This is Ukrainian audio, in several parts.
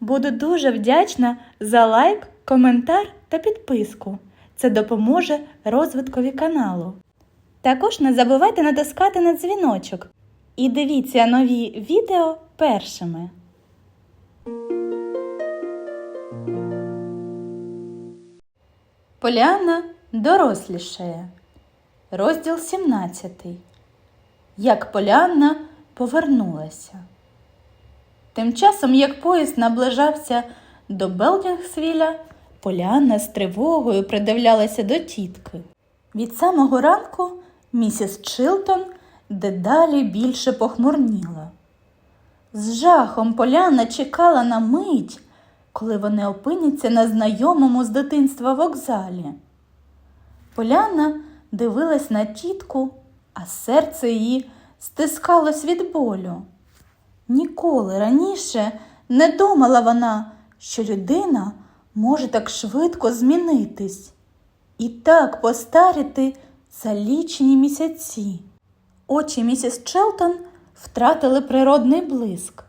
Буду дуже вдячна за лайк, коментар та підписку. Це допоможе розвиткові каналу. Також не забувайте натискати на дзвіночок і дивіться нові відео першими. Поляна дорослішає. Розділ 17. Як Полянна повернулася. Тим часом, як поїзд наближався до Белдінгсвіля, Полянна з тривогою придивлялася до тітки. Від самого ранку місіс Чилтон дедалі більше похмурніла. З жахом Поляна чекала на мить, коли вони опиняться на знайомому з дитинства вокзалі. Поляна дивилась на тітку, а серце її стискалось від болю. Ніколи раніше не думала вона, що людина може так швидко змінитись і так постаріти за лічені місяці. Очі місіс Челтон втратили природний блиск.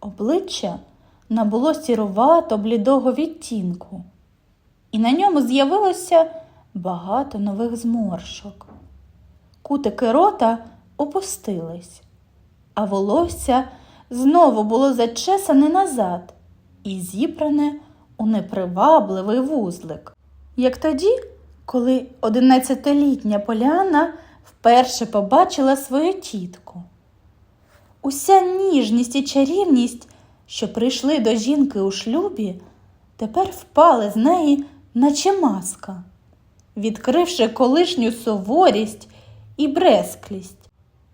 Обличчя набуло сірувато блідого відтінку, і на ньому з'явилося багато нових зморшок. Кутики рота опустились, а волосся знову було зачесане назад і зібране у непривабливий вузлик. Як тоді, коли одинадцятилітня Поляна вперше побачила свою тітку. Уся ніжність і чарівність, що прийшли до жінки у шлюбі, тепер впали з неї, наче маска, відкривши колишню суворість і бресклість,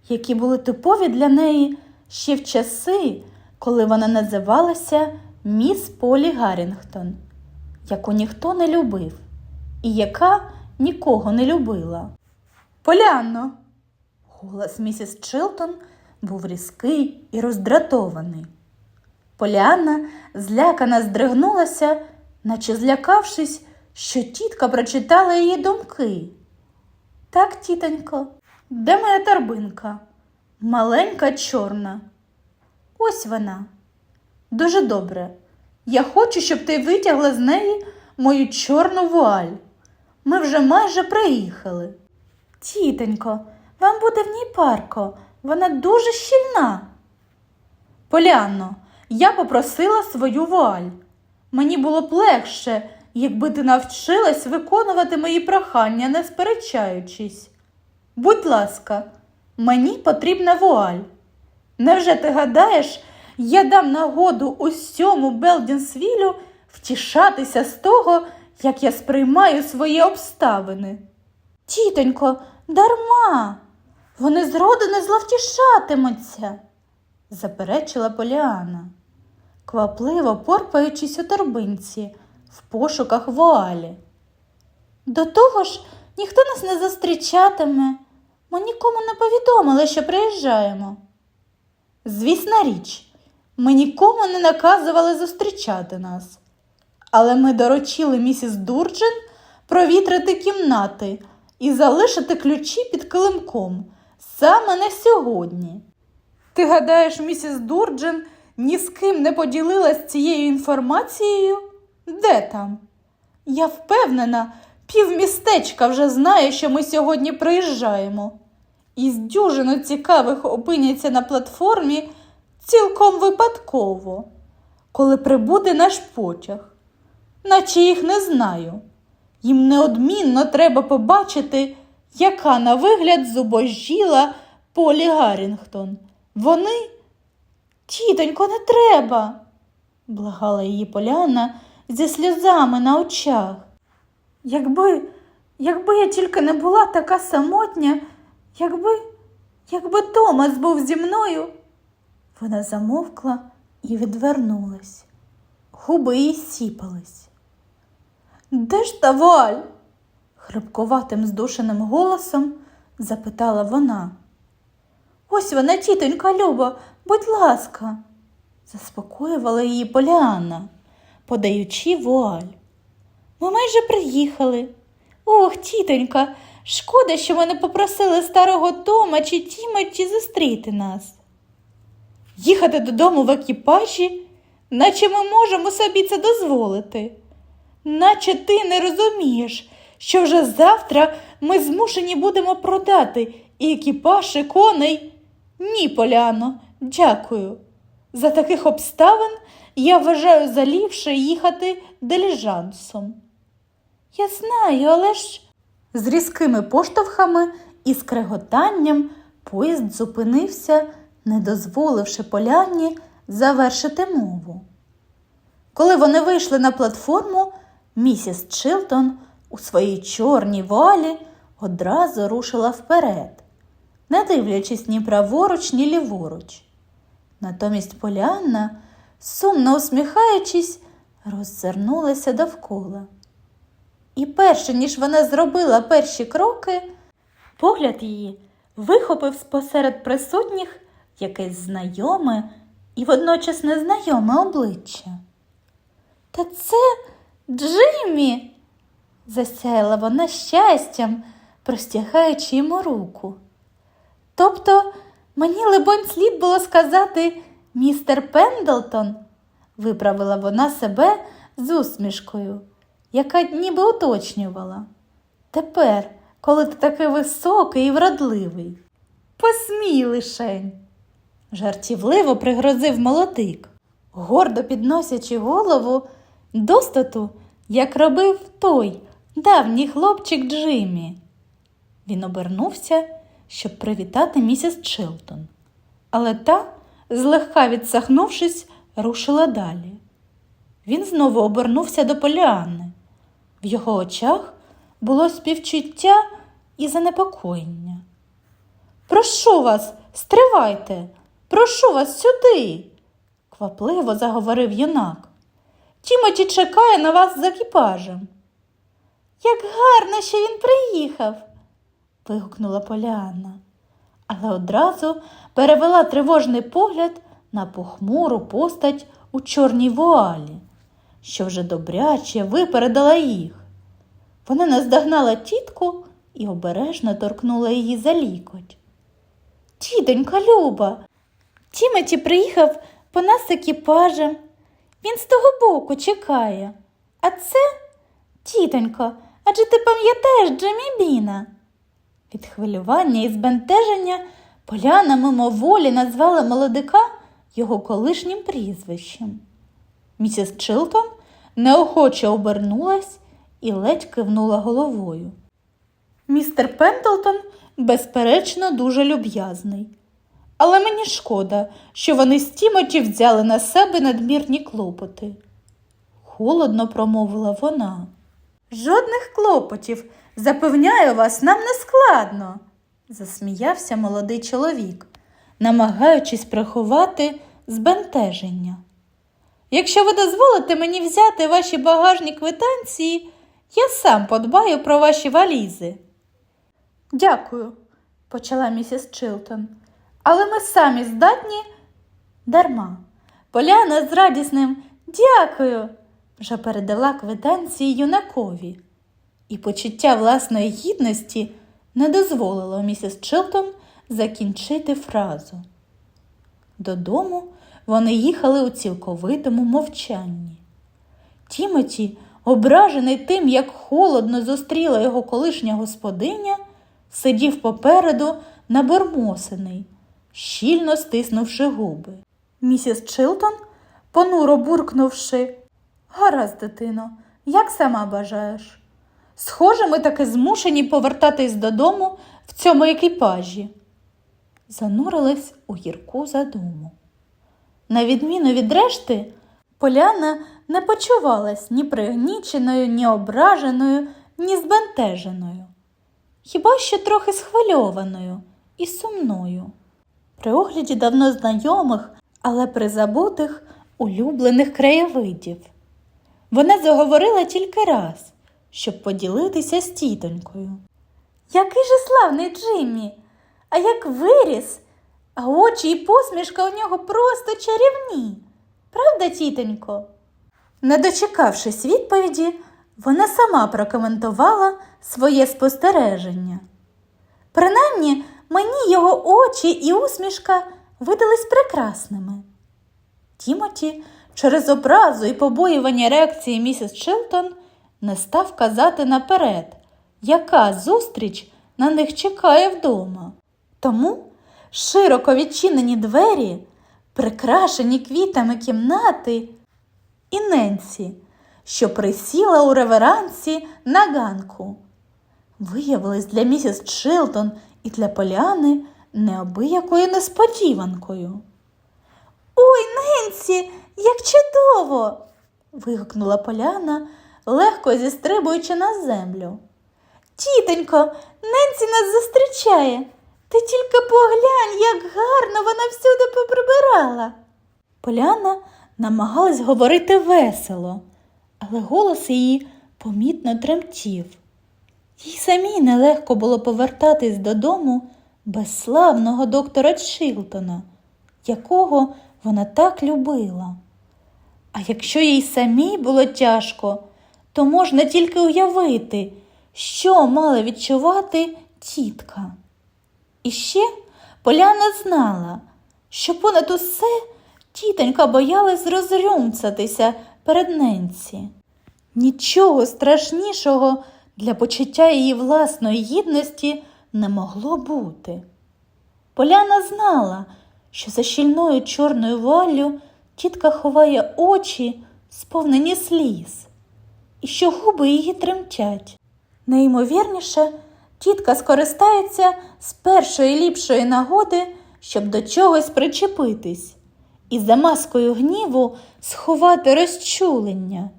які були типові для неї ще в часи, коли вона називалася міс Полі Гаррінгтон, яку ніхто не любив і яка нікого не любила. Полянно! Голос місіс Чилтон був різкий і роздратований. Поліанна злякана здригнулася, наче злякавшись, що тітка прочитала її думки. Так, тітонько, де моя торбинка? Маленька чорна. Ось вона. Дуже добре. Я хочу, щоб ти витягла з неї мою чорну вуаль. Ми вже майже приїхали. Тітонько, вам буде в ній парко. Вона дуже щільна. Полянно, я попросила свою вуаль. Мені було б легше, якби ти навчилась виконувати мої прохання, не сперечаючись. Будь ласка, мені потрібна вуаль. Невже ти гадаєш, я дам нагоду усьому Белдінсвілю втішатися з того, як я сприймаю свої обставини? Тітонько, дарма, вони зроду не зловтішатимуться, заперечила Поліана, квапливо порпаючись у торбинці в пошуках вуалі. До того ж, ніхто нас не зустрічатиме. Ми нікому не повідомили, що приїжджаємо. Звісна річ, ми нікому не наказували зустрічати нас. Але ми доручили місіс Дурджин провітрити кімнати і залишити ключі під килимком саме на сьогодні. Ти гадаєш, місіс Дурджин ні з ким не поділилась цією інформацією? Де там? Я впевнена, півмістечка вже знає, що ми сьогодні приїжджаємо. Із дюжину цікавих опиняться на платформі цілком випадково, коли прибуде наш потяг, наче їх не знаю. Їм неодмінно треба побачити, яка на вигляд зубожіла Полі Гаррінгтон. Вони, тітонько, не треба, благала її Поляна зі сльозами на очах. Якби, якби я тільки не була така самотня, якби, якби Томас був зі мною. Вона замовкла і відвернулась. Губи їй сіпались. Де ж та валь? хрипкуватим здушеним голосом запитала вона. Ось вона, тітонька Люба, будь ласка, заспокоювала її Поліанна, подаючи вуаль. Ми майже приїхали. Ох, тітонька, шкода, що ми не попросили старого Тома чи Тімоті зустріти нас. Їхати додому в екіпажі? наче ми можемо собі це дозволити. Наче ти не розумієш, що вже завтра ми змушені будемо продати і екіпаж, і коней. Ні, Поляно, дякую. За таких обставин я вважаю за ліпше їхати диліжансом. Я знаю, але ж. З різкими поштовхами і скреготанням поїзд зупинився, не дозволивши поляні завершити мову. Коли вони вийшли на платформу, місіс Чилтон у своїй чорній вуалі одразу рушила вперед, не дивлячись ні праворуч, ні ліворуч. Натомість Полянна, сумно усміхаючись, роззирнулася довкола. І перше, ніж вона зробила перші кроки, погляд її вихопив спосеред присутніх якесь знайоме і водночас незнайоме обличчя. Та це Джиммі, засяяла вона щастям, простягаючи йому руку. Тобто мені, либонь, слід було сказати містер Пендлтон, виправила вона себе з усмішкою, яка ніби уточнювала. Тепер, коли ти такий високий і вродливий, посмій лишень. Жартівливо пригрозив молодик, гордо підносячи голову достату, як робив той давній хлопчик Джиммі. Він обернувся, щоб привітати місіс Чилтон, але та, злегка відсахнувшись, рушила далі. Він знову обернувся до Поліанни. В його очах було співчуття і занепокоєння. Прошу вас, стривайте, прошу вас сюди, квапливо заговорив юнак. Тімоті чекає на вас з екіпажем. Як гарно, що він приїхав, вигукнула Поліанна, але одразу перевела тривожний погляд на похмуру постать у чорній вуалі, що вже добряче випередила їх. Вона наздогнала тітку і обережно торкнула її за лікоть. Тітонька Люба, Тімоті приїхав по нас екіпажем. Він з того боку чекає. А це, тітонько, адже ти пам'ятаєш Джемі Біна? Від хвилювання і збентеження Поляна мимоволі назвала молодика його колишнім прізвищем. Місіс Чилтон неохоче обернулась і ледь кивнула головою. Містер Пендлтон, безперечно, дуже люб'язний. Але мені шкода, що вони з Тімоті взяли на себе надмірні клопоти. Холодно промовила вона. Жодних клопотів, запевняю вас, нам не складно, засміявся молодий чоловік, намагаючись приховати збентеження. Якщо ви дозволите мені взяти ваші багажні квитанції, я сам подбаю про ваші валізи. Дякую, почала місіс Чилтон. Але ми самі здатні дарма. Поляна з радісним дякую вже передала квитанції юнакові, і почуття власної гідності не дозволило місіс Чилтон закінчити фразу. Додому вони їхали у цілковитому мовчанні. Тімоті, ображений тим, як холодно зустріла його колишня господиня, сидів попереду набормосений, щільно стиснувши губи. Місіс Чилтон, понуро буркнувши, гаразд, дитино, як сама бажаєш. Схоже, ми таки змушені повертатись додому в цьому екіпажі. Занурилась у гірку задуму. На відміну від решти, Поляна не почувалась ні пригніченою, ні ображеною, ні збентеженою, хіба що трохи схвильованою і сумною. При огляді давно знайомих, але призабутих улюблених краєвидів. Вона заговорила тільки раз, щоб поділитися з тітонькою. Який же славний Джиммі, а як виріс, а очі і посмішка у нього просто чарівні. Правда, тітонько? Не дочекавшись відповіді, вона сама прокоментувала своє спостереження. Принаймні, мені його очі і усмішка видались прекрасними. Тімоті через образу і побоювання реакції місіс Чилтон не став казати наперед, яка зустріч на них чекає вдома. Тому широко відчинені двері, прикрашені квітами кімнати, і Ненсі, що присіла у реверансі на ганку, виявились для місіс Чилтон і для Поляни неабиякою несподіванкою. Ой, Ненсі, як чудово! вигукнула Поляна, легко зістрибуючи на землю. Тітонько, Ненсі нас зустрічає. Ти тільки поглянь, як гарно вона всюди поприбирала. Поляна намагалась говорити весело, але голос її помітно тремтів. Їй самій нелегко було повертатись додому без славного доктора Чилтона, якого вона так любила. А якщо їй самій було тяжко, то можна тільки уявити, що мала відчувати тітка. І ще Поляна знала, що понад усе тітонька боялась розрюмцатися перед Ненці. Нічого страшнішого для почуття її власної гідності не могло бути. Поляна знала, що за щільною чорною валлю тітка ховає очі, сповнені сліз, і що губи її тремтять. Найімовірніше, тітка скористається з першої ліпшої нагоди, щоб до чогось причепитись, і за маскою гніву сховати розчулення.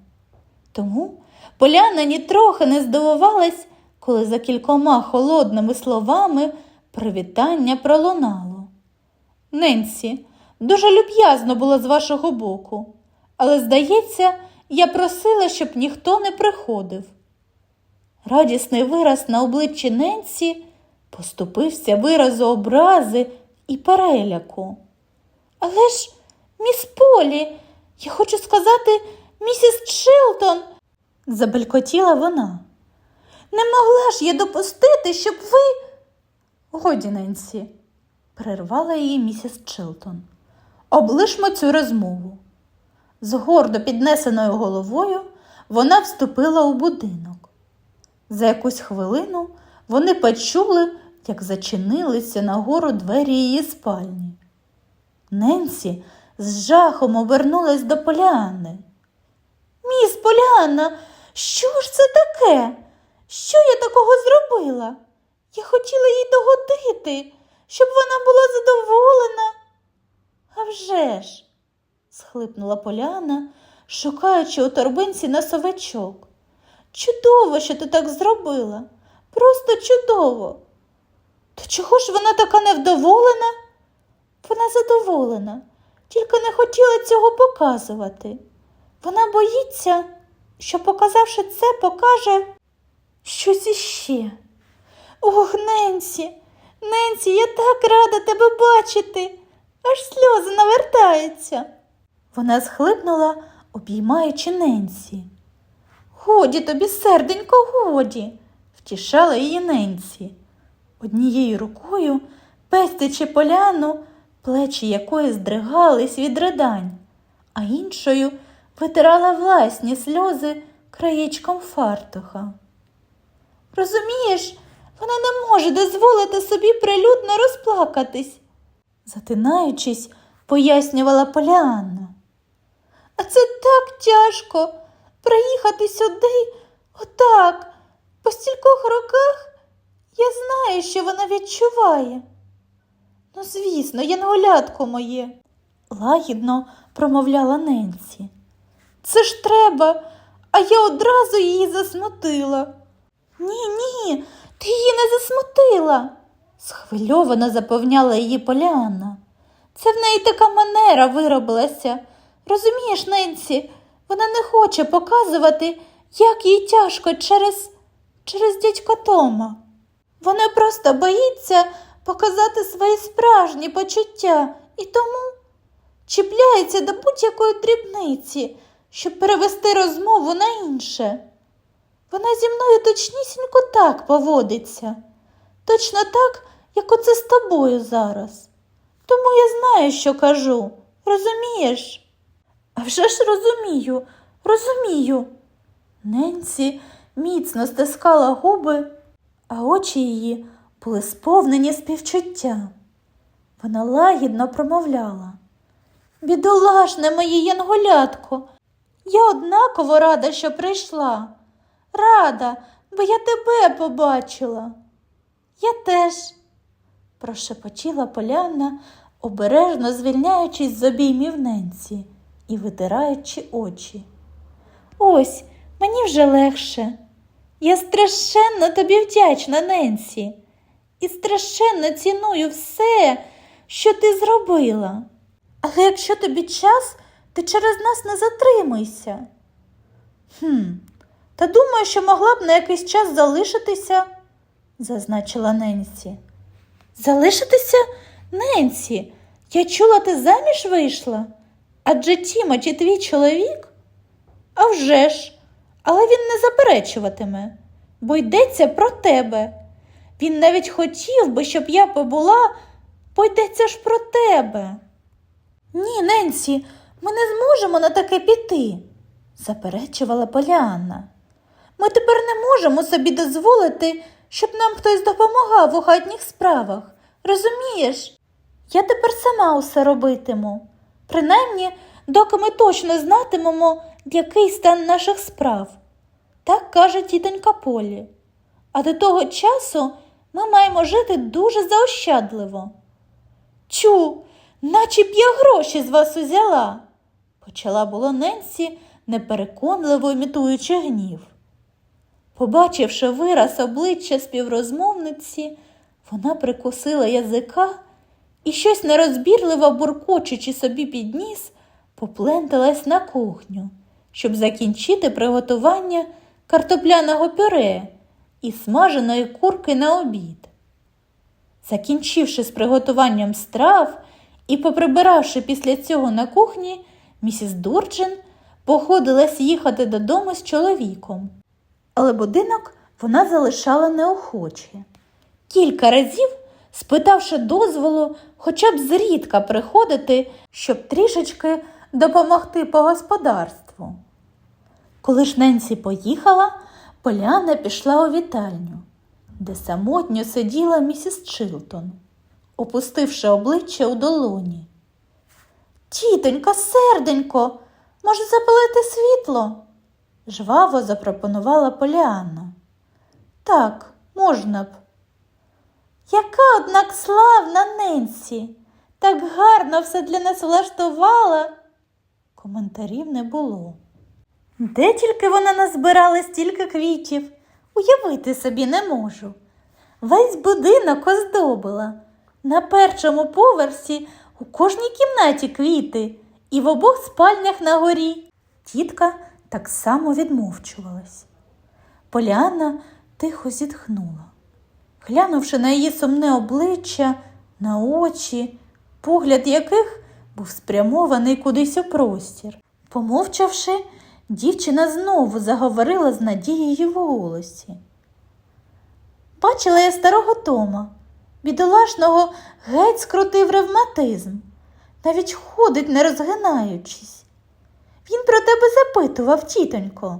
Тому Поляна нітрохи не здивувалась, коли за кількома холодними словами привітання пролунало. Ненсі, дуже люб'язно було з вашого боку, але, здається, я просила, щоб ніхто не приходив. Радісний вираз на обличчі Ненсі поступився виразу образи і переляку. Але ж, міс Полі, я хочу сказати, місіс Чилтон, забелькотіла вона. Не могла ж я допустити, щоб ви. Годі, Ненсі, перервала її місіс Чилтон. Облишмо цю розмову. З гордо піднесеною головою вона вступила у будинок. За якусь хвилину вони почули, як зачинилися нагору двері її спальні. Ненсі з жахом обернулась до Поліани. Міс Поліанна, що ж це таке? Що я такого зробила? Я хотіла їй догодити, щоб вона була задоволена. «А вже ж!» – схлипнула Поляна, шукаючи у торбинці носовичок. Чудово, що ти так зробила. Просто чудово. То чого ж вона така невдоволена? Вона задоволена, тільки не хотіла цього показувати. Вона боїться, що, показавши це, покаже щось іще. Ох, Ненсі, Ненсі, я так рада тебе бачити, аж сльози навертаються. Вона схлипнула, обіймаючи Ненсі. Годі тобі, серденько, годі, втішала її Ненсі. Однією рукою, пестячи поляну, плечі якої здригались від ридань, а іншою витирала власні сльози краєчком фартуха. Розумієш, вона не може дозволити собі прилюдно розплакатись, затинаючись, пояснювала Поліанна. А це так тяжко приїхати сюди отак, по стількох роках я знаю, що вона відчуває. Ну, звісно, янголятко моє, лагідно промовляла Ненсі. Це ж треба, а я одразу її засмутила. Ні, ні, ти її не засмутила, схвильовано запевняла її Поляна. Це в неї така манера виробилася. Розумієш, Ненсі, вона не хоче показувати, як їй тяжко через, через дядька Тома. Вона просто боїться показати свої справжні почуття і тому чіпляється до будь-якої дрібниці, щоб перевести розмову на інше. Вона зі мною точнісінько так поводиться, точно так, як оце з тобою зараз. Тому я знаю, що кажу, розумієш? А вже ж розумію, розумію. Ненсі міцно стискала губи, а очі її були сповнені співчуття. Вона лагідно промовляла. Бідолашне моє янголятко, я однаково рада, що прийшла. Рада, бо я тебе побачила. Я теж, прошепотіла Поляна, обережно звільняючись з обіймів Ненсі і витираючи очі. Ось, мені вже легше. Я страшенно тобі вдячна, Ненсі, і страшенно ціную все, що ти зробила. Але якщо тобі час, ти через нас не затримуйся. Хм, та думаю, що могла б на якийсь час залишитися, зазначила Ненсі. Залишитися? Ненсі, я чула, ти заміж вийшла? Адже Тімоті твій чоловік? А вже ж, але він не заперечуватиме, бо йдеться про тебе. Він навіть хотів би, щоб я побула, бо йдеться ж про тебе. Ні, Ненсі, ми не зможемо на таке піти, заперечувала Поліанна. Ми тепер не можемо собі дозволити, щоб нам хтось допомагав у хатніх справах. Розумієш? Я тепер сама усе робитиму. Принаймні, доки ми точно знатимемо, який стан наших справ. Так каже тітонька Полі. А до того часу ми маємо жити дуже заощадливо. Чу, наче б я гроші з вас узяла, почала було Ненсі, непереконливо імітуючи гнів. Побачивши вираз обличчя співрозмовниці, вона прикусила язика і щось нерозбірливо буркочучи собі під ніс, попленталась на кухню, щоб закінчити приготування картопляного пюре і смаженої курки на обід. Закінчивши з приготуванням страв і поприбиравши після цього на кухні, місіс Дурджин походилась їхати додому з чоловіком. Але будинок вона залишала неохоче. Кілька разів, спитавши дозволу, хоча б зрідка приходити, щоб трішечки допомогти по господарству. Коли ж Ненсі поїхала, Поляна пішла у вітальню, де самотньо сиділа місіс Чилтон, опустивши обличчя у долоні. Тітонька, серденько, може запалити світло? жваво запропонувала Поліанна. Так, можна б. Яка, однак, славна Ненсі, так гарно все для нас влаштувала. Коментарів не було. Де тільки вона назбирала стільки квітів, уявити собі не можу. Весь будинок оздобила. На першому поверсі у кожній кімнаті квіти і в обох спальнях на горі. Тітка так само відмовчувалась. Поляна тихо зітхнула. Глянувши на її сумне обличчя, на очі, погляд яких був спрямований кудись у простір. Помовчавши, дівчина знову заговорила з надією в голосі. Бачила я старого Тома, бідолашного геть скрутив ревматизм, навіть ходить, не розгинаючись. Він про тебе запитував, тітонько.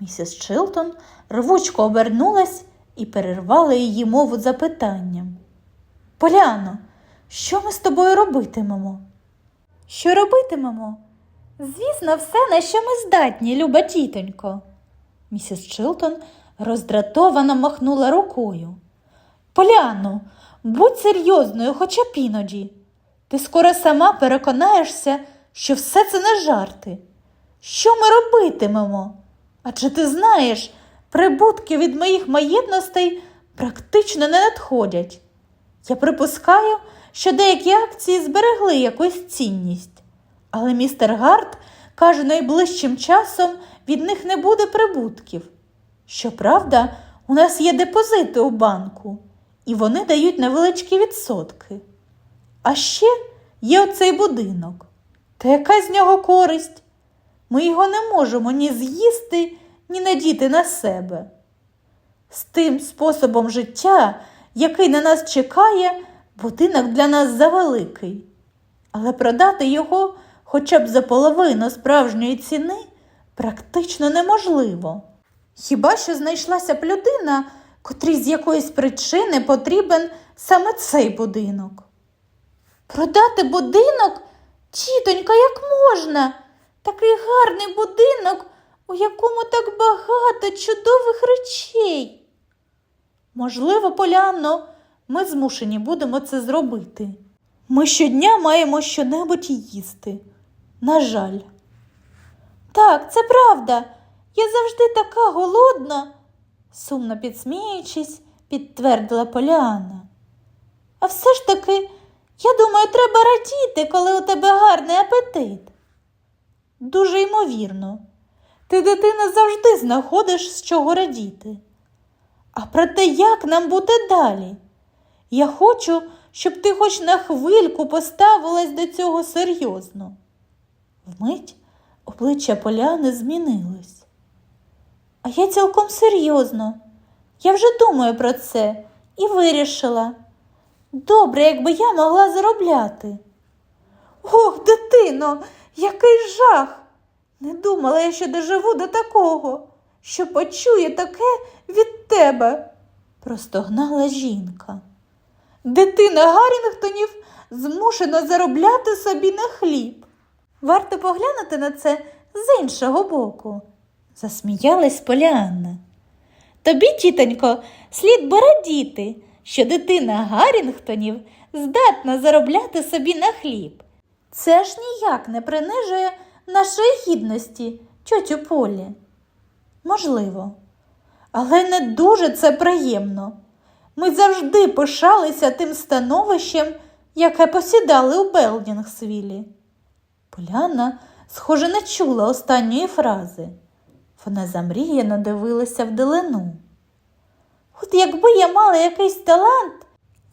Місіс Чилтон рвучко обернулась і перервала її мову запитанням. Поляно, що ми з тобою робитимемо? Що робитимемо? Звісно, все, на що ми здатні, люба тітонько. Місіс Чилтон роздратовано махнула рукою. Поляно, будь серйозною, хоча б іноді. Ти скоро сама переконаєшся, що все це не жарти. Що ми робитимемо? Адже ти знаєш, прибутки від моїх маєтностей практично не надходять. Я припускаю, що деякі акції зберегли якусь цінність, але містер Гарт каже, найближчим часом від них не буде прибутків. Щоправда, у нас є депозити у банку, і вони дають невеличкі відсотки. А ще є оцей будинок. Та яка з нього користь? Ми його не можемо ні з'їсти, ні надіти на себе. З тим способом життя, який на нас чекає, будинок для нас завеликий. Але продати його хоча б за половину справжньої ціни практично неможливо. Хіба що знайшлася б людина, котрій з якоїсь причини потрібен саме цей будинок. Продати будинок? Тітонька, як можна? Такий гарний будинок, у якому так багато чудових речей. Можливо, Полянно, ми змушені будемо це зробити. Ми щодня маємо щонебудь їсти. На жаль. Так, це правда. Я завжди така голодна, сумно підсміючись, підтвердила Поліанна. А все ж таки, я думаю, треба радіти, коли у тебе гарний апетит. Дуже ймовірно. Ти, дитина, завжди знаходиш з чого радіти. А про те, як нам бути далі? Я хочу, щоб ти хоч на хвильку поставилась до цього серйозно. Вмить обличчя Поляни змінилось. А я цілком серйозно. Я вже думаю про це і вирішила. Добре, якби я могла заробляти. Ох, дитино, який жах! Не думала я, що доживу до такого, що почує таке від тебе, простогнала жінка. Дитина Гаррінгтонів змушена заробляти собі на хліб. Варто поглянути на це з іншого боку, засміялась Поліанна. Тобі, тітонько, слід би радіти, що дитина Гаррінгтонів здатна заробляти собі на хліб. Це ж ніяк не принижує нашої гідності, тьотю Полі. Можливо, але не дуже це приємно. Ми завжди пишалися тим становищем, яке посідали у Белдінгсвілі. Поляна, схоже, не чула останньої фрази. Вона замріяно дивилася вдалину. От якби я мала якийсь талант,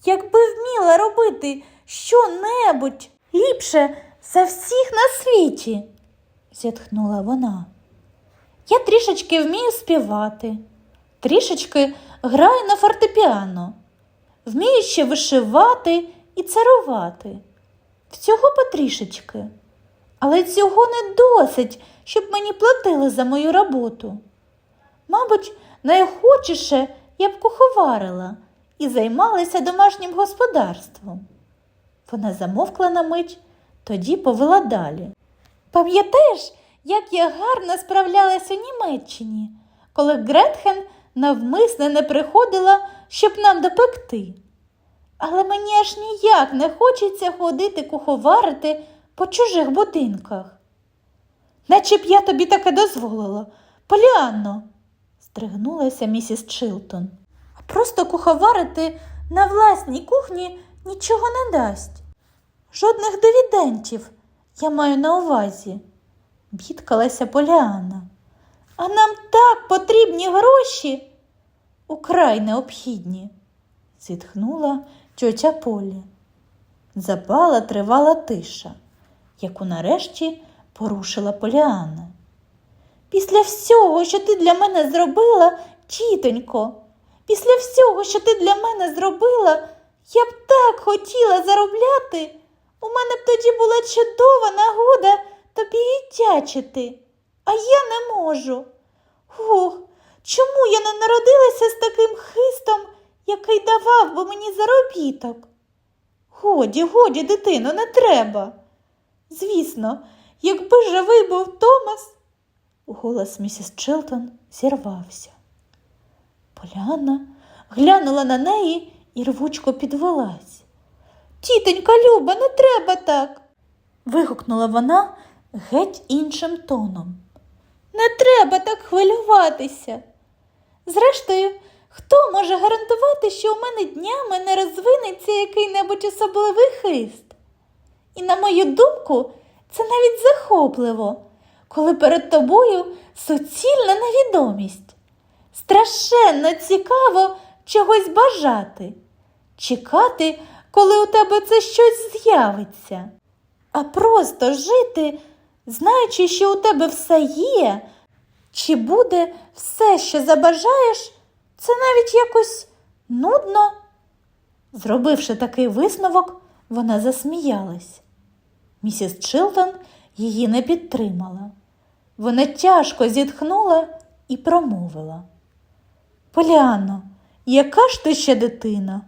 якби вміла робити що-небудь ліпше за всіх на світі, зітхнула вона. Я трішечки вмію співати, трішечки граю на фортепіано, вмію ще вишивати і царувати. Всього потрішечки. Але цього не досить, щоб мені платили за мою роботу. Мабуть, найохочіше я б куховарила і займалася домашнім господарством. Вона замовкла на мить, тоді повела далі. Пам'ятаєш, як я гарно справлялась у Німеччині, коли Гретхен навмисне не приходила, щоб нам допекти. Але мені аж ніяк не хочеться ходити куховарити по чужих будинках. Наче б я тобі таке дозволила, Поліанно, стригнулася місіс Чилтон. А просто куховарити на власній кухні нічого не дасть. Жодних дивідентів я маю на увазі, бідкалася Поліанна. А нам так потрібні гроші. Украй необхідні, зітхнула тьотя Полі. Запала тривала тиша, яку нарешті порушила Поліанна. Після всього, що ти для мене зробила, тітонько, після всього, що ти для мене зробила, я б так хотіла заробляти. У мене б тоді була чудова нагода тобі віддячити, а я не можу. Ух, чому я не народилася з таким хистом, який давав би мені заробіток? Годі, годі, дитино, не треба. Звісно, якби живий був Томас. Голос місіс Чилтон зірвався. Поляна глянула на неї і рвучко підвелась. Тітонька Люба, не треба так. вигукнула вона геть іншим тоном. Не треба так хвилюватися. Зрештою, хто може гарантувати, що у мене днями не розвинеться який-небудь особливий хист? І, на мою думку, це навіть захопливо, коли перед тобою суцільна невідомість. Страшенно цікаво чогось бажати, чекати, коли у тебе це щось з'явиться, а просто жити, знаючи, що у тебе все є, чи буде все, що забажаєш, це навіть якось нудно. Зробивши такий висновок, вона засміялась. Місіс Чилтон її не підтримала. Вона тяжко зітхнула і промовила. Поліанно, яка ж ти ще дитина?